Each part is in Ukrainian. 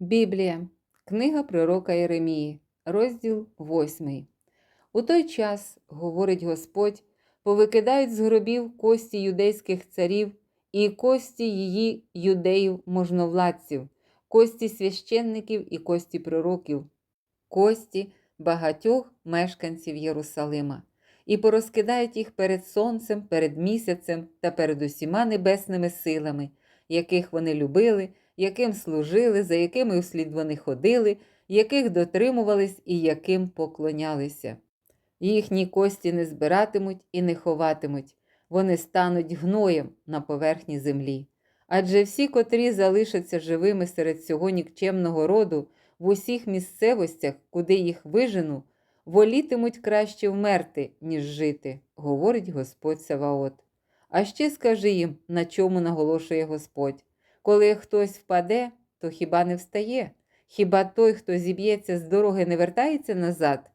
Біблія, книга пророка Єремії, розділ 8. У той час, говорить Господь, повикидають з гробів кості юдейських царів і кості її юдеїв можновладців, кості священників і кості пророків, кості багатьох мешканців Єрусалима, і порозкидають їх перед сонцем, перед місяцем та перед усіма небесними силами, яких вони любили яким служили, за якими вслід вони ходили, яких дотримувались і яким поклонялися. Їхні кості не збиратимуть і не ховатимуть, вони стануть гноєм на поверхні землі. Адже всі, котрі залишаться живими серед цього нікчемного роду в усіх місцевостях, куди їх вижену, волітимуть краще вмерти, ніж жити, говорить Господь Саваот. А ще скажи їм, на чому наголошує Господь. Коли хтось впаде, то хіба не встає? Хіба той, хто зіб'ється з дороги, не вертається назад?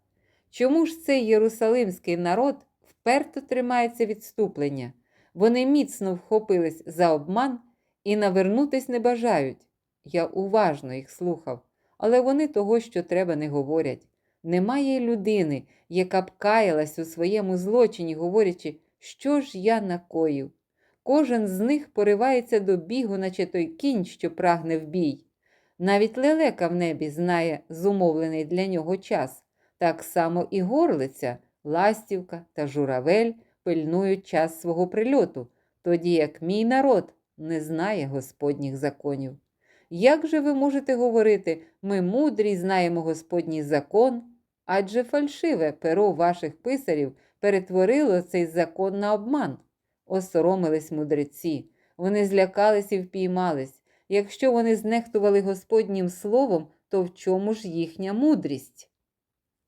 Чому ж цей єрусалимський народ вперто тримається відступлення? Вони міцно вхопились за обман і навернутись не бажають. Я уважно їх слухав, але вони того, що треба, не говорять. Немає людини, яка б каялась у своєму злочині, говорячи, що ж я накоїв. Кожен з них поривається до бігу, наче той кінь, що прагне в бій. Навіть лелека в небі знає зумовлений для нього час, так само і горлиця, ластівка та журавель пильнують час свого прильоту, тоді як мій народ не знає Господніх законів. Як же ви можете говорити, ми мудрі знаємо Господній закон, адже фальшиве перо ваших писарів перетворило цей закон на обман? Осоромились мудреці, вони злякались і впіймались. Якщо вони знехтували Господнім словом, то в чому ж їхня мудрість?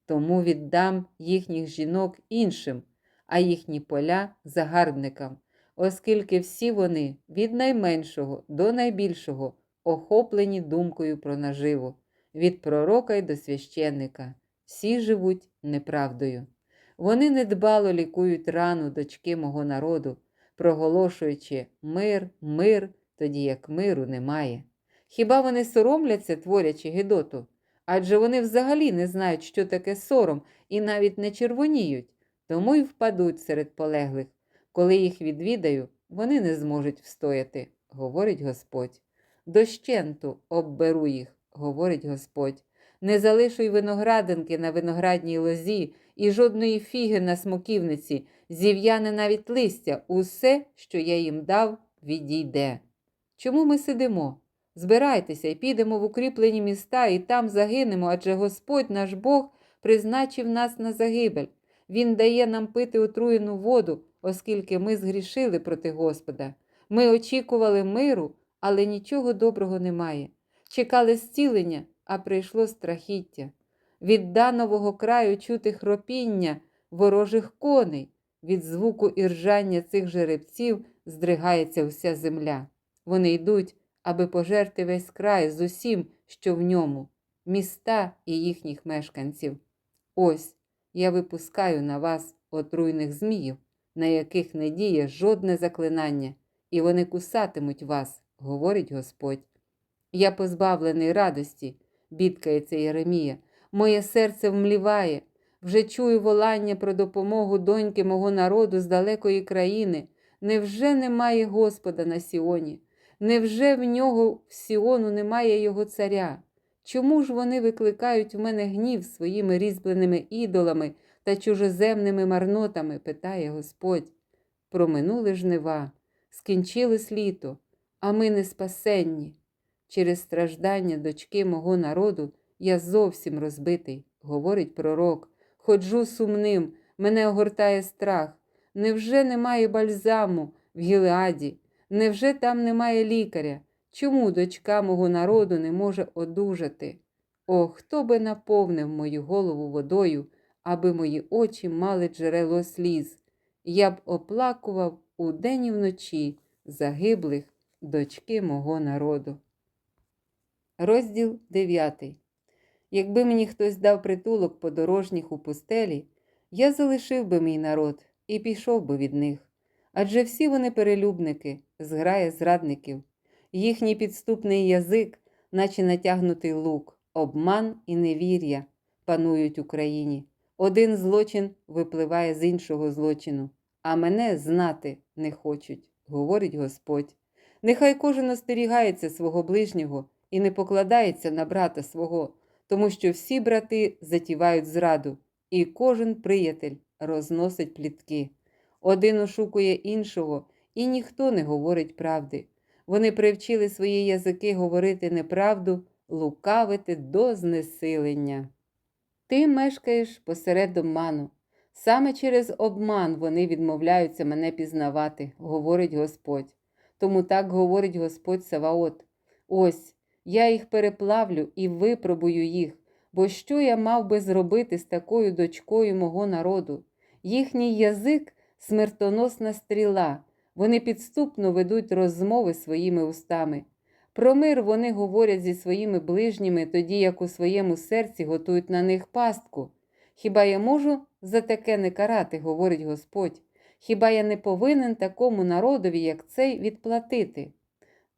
Тому віддам їхніх жінок іншим, а їхні поля загарбникам, оскільки всі вони від найменшого до найбільшого охоплені думкою про наживу, від пророка й до священника, всі живуть неправдою. Вони недбало лікують рану дочки мого народу проголошуючи мир, мир, тоді як миру немає. Хіба вони соромляться, творячи Гедоту? Адже вони взагалі не знають, що таке сором, і навіть не червоніють, тому й впадуть серед полеглих. Коли їх відвідаю, вони не зможуть встояти, говорить Господь. Дощенту обберу їх, говорить Господь. Не залишуй виноградинки на виноградній лозі і жодної фіги на смоківниці, зів'яне навіть листя, усе, що я їм дав, відійде. Чому ми сидимо? Збирайтеся і підемо в укріплені міста, і там загинемо, адже Господь наш Бог призначив нас на загибель. Він дає нам пити отруєну воду, оскільки ми згрішили проти Господа. Ми очікували миру, але нічого доброго немає. Чекали зцілення, а прийшло страхіття. Від данового краю чути хропіння ворожих коней, від звуку іржання цих жеребців здригається вся земля. Вони йдуть, аби пожерти весь край з усім, що в ньому, міста і їхніх мешканців. Ось я випускаю на вас отруйних зміїв, на яких не діє жодне заклинання, і вони кусатимуть вас, говорить Господь. Я позбавлений радості, бідкається Єремія, моє серце вмліває, вже чую волання про допомогу доньки мого народу з далекої країни. Невже немає Господа на Сіоні? Невже в нього в Сіону немає його царя? Чому ж вони викликають в мене гнів своїми різьбленими ідолами та чужоземними марнотами? питає Господь. Проминули жнива, скінчилось літо, а ми не спасенні. Через страждання дочки мого народу я зовсім розбитий, говорить пророк. Ходжу сумним, мене огортає страх. Невже немає бальзаму в Гілеаді? Невже там немає лікаря? Чому дочка мого народу не може одужати? О, хто би наповнив мою голову водою, аби мої очі мали джерело сліз? Я б оплакував удень і вночі загиблих дочки мого народу. Розділ 9 Якби мені хтось дав притулок подорожніх у пустелі, я залишив би мій народ і пішов би від них. Адже всі вони перелюбники, зграя зрадників, їхній підступний язик наче натягнутий лук, обман і невір'я панують Україні. Один злочин випливає з іншого злочину, а мене знати не хочуть, говорить Господь. Нехай кожен остерігається свого ближнього і не покладається на брата свого, тому що всі брати затівають зраду, і кожен приятель розносить плітки. Один ошукує іншого, і ніхто не говорить правди. Вони привчили свої язики говорити неправду, лукавити до знесилення. Ти мешкаєш посеред обману. Саме через обман вони відмовляються мене пізнавати, говорить Господь. Тому так говорить Господь Саваот. Ось я їх переплавлю і випробую їх, бо що я мав би зробити з такою дочкою мого народу? Їхній язик смертоносна стріла, вони підступно ведуть розмови своїми устами. Про мир вони говорять зі своїми ближніми, тоді як у своєму серці готують на них пастку. Хіба я можу за таке не карати, говорить Господь. Хіба я не повинен такому народові, як цей, відплатити?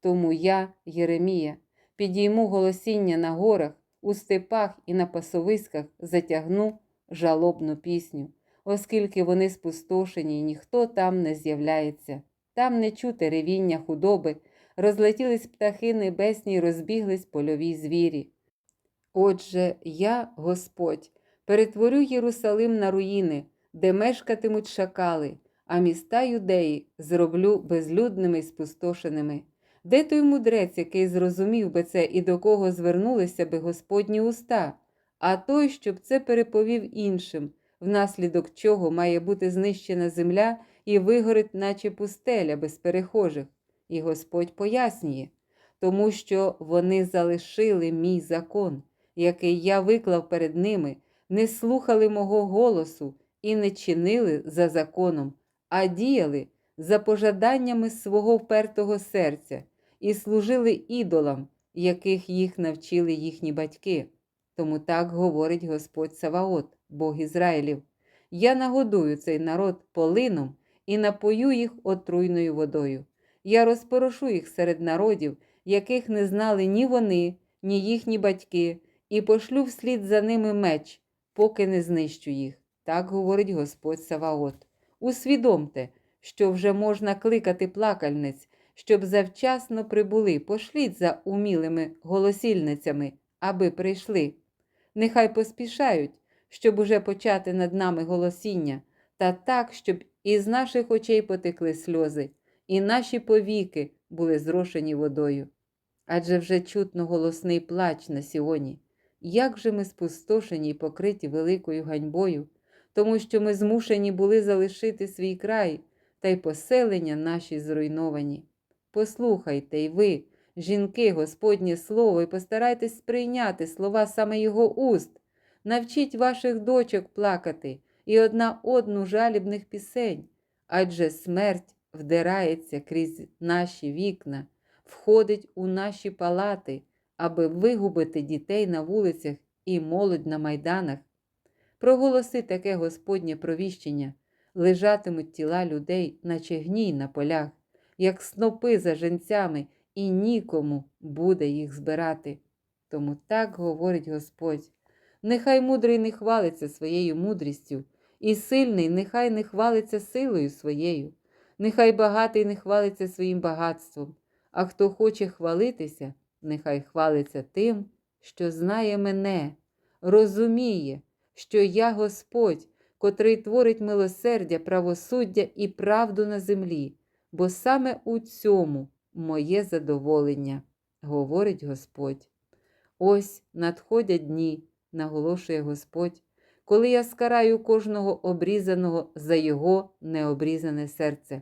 Тому я, Єремія, підійму голосіння на горах, у степах і на пасовиськах затягну жалобну пісню, оскільки вони спустошені, і ніхто там не з'являється. Там не чути ревіння худоби, розлетілись птахи небесні й розбіглись польові звірі. Отже, я, Господь, перетворю Єрусалим на руїни, де мешкатимуть шакали, а міста юдеї зроблю безлюдними й спустошеними. Де той мудрець, який зрозумів би це і до кого звернулися би Господні уста, а той, щоб це переповів іншим, внаслідок чого має бути знищена земля і вигорить, наче пустеля без перехожих. І Господь пояснює, тому що вони залишили мій закон, який я виклав перед ними, не слухали мого голосу і не чинили за законом, а діяли за пожаданнями свого впертого серця і служили ідолам, яких їх навчили їхні батьки. Тому так говорить Господь Саваот, Бог Ізраїлів. Я нагодую цей народ полином і напою їх отруйною водою. Я розпорошу їх серед народів, яких не знали ні вони, ні їхні батьки, і пошлю вслід за ними меч, поки не знищу їх. Так говорить Господь Саваот. Усвідомте, що вже можна кликати плакальниць, щоб завчасно прибули, пошліть за умілими голосільницями, аби прийшли. Нехай поспішають, щоб уже почати над нами голосіння, та так, щоб із наших очей потекли сльози, і наші повіки були зрошені водою. Адже вже чутно голосний плач на сіоні. Як же ми спустошені й покриті великою ганьбою, тому що ми змушені були залишити свій край, та й поселення наші зруйновані. Послухайте й ви, жінки, Господнє Слово, і постарайтесь сприйняти слова саме Його уст, навчіть ваших дочок плакати і одна одну жалібних пісень, адже смерть вдирається крізь наші вікна, входить у наші палати, аби вигубити дітей на вулицях і молодь на майданах. Проголоси таке Господнє провіщення, лежатимуть тіла людей, наче гній на полях, як снопи за женцями, і нікому буде їх збирати. Тому так говорить Господь. Нехай мудрий не хвалиться своєю мудрістю, і сильний нехай не хвалиться силою своєю, нехай багатий не хвалиться своїм багатством, а хто хоче хвалитися, нехай хвалиться тим, що знає мене, розуміє, що я Господь, котрий творить милосердя, правосуддя і правду на землі, бо саме у цьому моє задоволення, говорить Господь. Ось надходять дні, наголошує Господь, коли я скараю кожного обрізаного за його необрізане серце.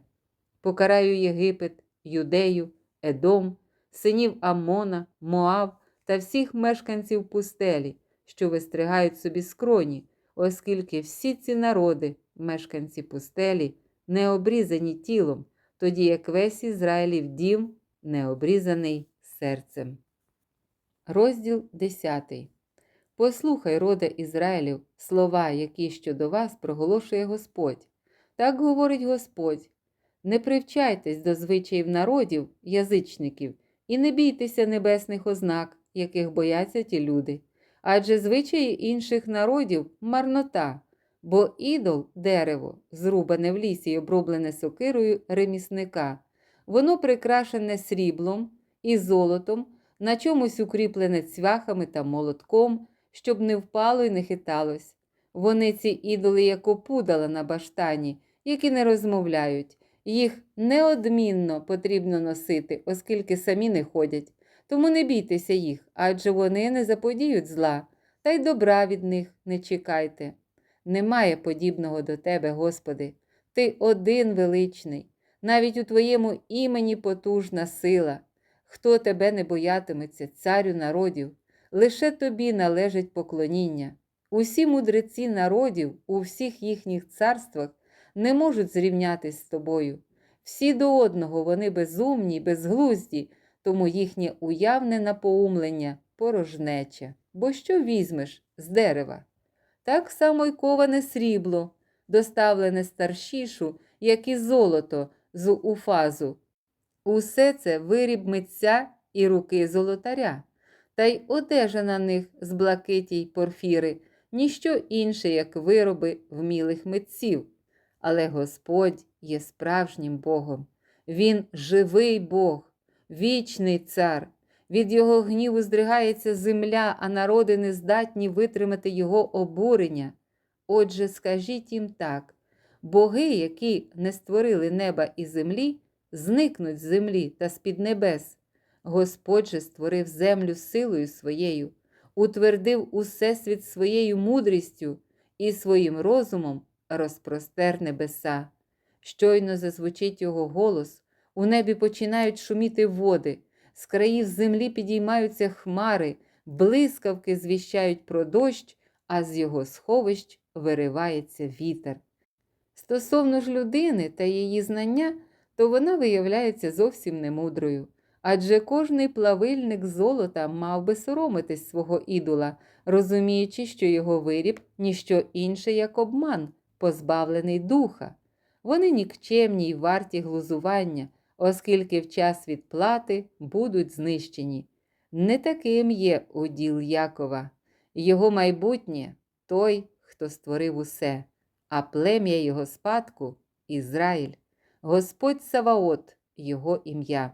Покараю Єгипет, Юдею, Едом, синів Амона, Моав та всіх мешканців пустелі, що вистригають собі скроні, оскільки всі ці народи, мешканці пустелі, не обрізані тілом, тоді як весь Ізраїлів дім не обрізаний серцем. Розділ 10. Послухай, роде Ізраїлів, слова, які щодо вас проголошує Господь. Так говорить Господь. Не привчайтесь до звичаїв народів, язичників, і не бійтеся небесних ознак, яких бояться ті люди. Адже звичаї інших народів марнота, бо ідол дерево, зрубане в лісі й оброблене сокирою ремісника, воно прикрашене сріблом і золотом, на чомусь укріплене цвяхами та молотком, щоб не впало і не хиталось. Вони ці ідоли, як опудала на баштані, які не розмовляють. Їх неодмінно потрібно носити, оскільки самі не ходять. Тому не бійтеся їх, адже вони не заподіють зла, та й добра від них не чекайте. Немає подібного до тебе, Господи, Ти один величний, навіть у Твоєму імені потужна сила. Хто тебе не боятиметься, царю народів, лише тобі належить поклоніння. Усі мудреці народів у всіх їхніх царствах не можуть зрівнятись з тобою. Всі до одного вони безумні, безглузді, тому їхнє уявне напоумлення порожнече. Бо що візьмеш з дерева? Так само й коване срібло, доставлене старшішу, як і золото з уфазу. Усе це виріб митця і руки золотаря, та й одежа на них з блакиті й порфіри, ніщо інше, як вироби вмілих митців. Але Господь є справжнім Богом. Він живий Бог, вічний цар. Від його гніву здригається земля, а народи не здатні витримати його обурення. Отже, скажіть їм так: боги, які не створили неба і землі, зникнуть з землі та з-під небес. Господь же створив землю силою своєю, утвердив усесвіт своєю мудрістю і своїм розумом розпростер небеса. Щойно зазвучить його голос, у небі починають шуміти води, з країв землі підіймаються хмари, блискавки звіщають про дощ, а з його сховищ виривається вітер. Стосовно ж людини та її знання, то вона виявляється зовсім немудрою. Адже кожний плавильник золота мав би соромитись свого ідола, розуміючи, що його виріб ніщо інше, як обман, позбавлений духа. Вони нікчемні й варті глузування, оскільки в час відплати будуть знищені. Не таким є уділ Якова, його майбутнє той, хто створив усе, а плем'я його спадку Ізраїль, Господь Саваот, його ім'я.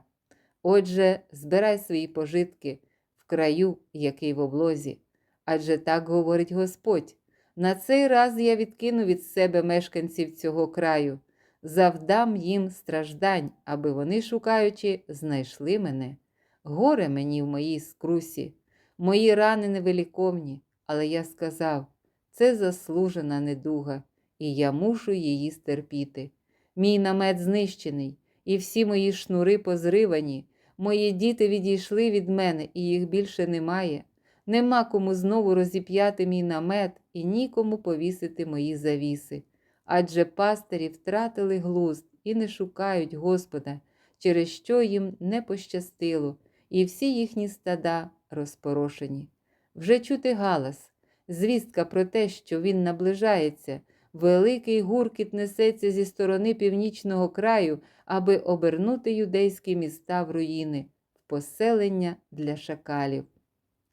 Отже, збирай свої пожитки в краю, який в облозі. Адже так говорить Господь. На цей раз я відкину від себе мешканців цього краю, завдам їм страждань, аби вони, шукаючи, знайшли мене. Горе мені в моїй скрусі, мої рани невеликовні, але я сказав це заслужена недуга, і я мушу її стерпіти. Мій намет знищений, і всі мої шнури позривані. Мої діти відійшли від мене, і їх більше немає. Нема кому знову розіп'яти мій намет і нікому повісити мої завіси. Адже пастирі втратили глузд і не шукають Господа, через що їм не пощастило, і всі їхні стада розпорошені. Вже чути галас, звістка про те, що він наближається, великий гуркіт несеться зі сторони північного краю, аби обернути юдейські міста в руїни, в поселення для шакалів.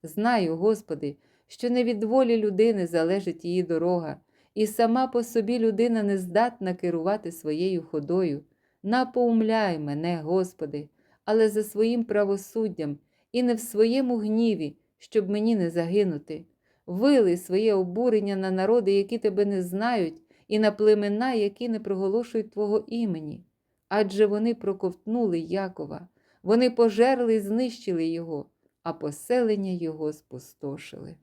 Знаю, Господи, що не від волі людини залежить її дорога, і сама по собі людина не здатна керувати своєю ходою. Напоумляй мене, Господи, але за своїм правосуддям і не в своєму гніві, щоб мені не загинути. Вилий своє обурення на народи, які тебе не знають, і на племена, які не проголошують Твого імені. Адже вони проковтнули Якова, вони пожерли і знищили його, а поселення його спустошили.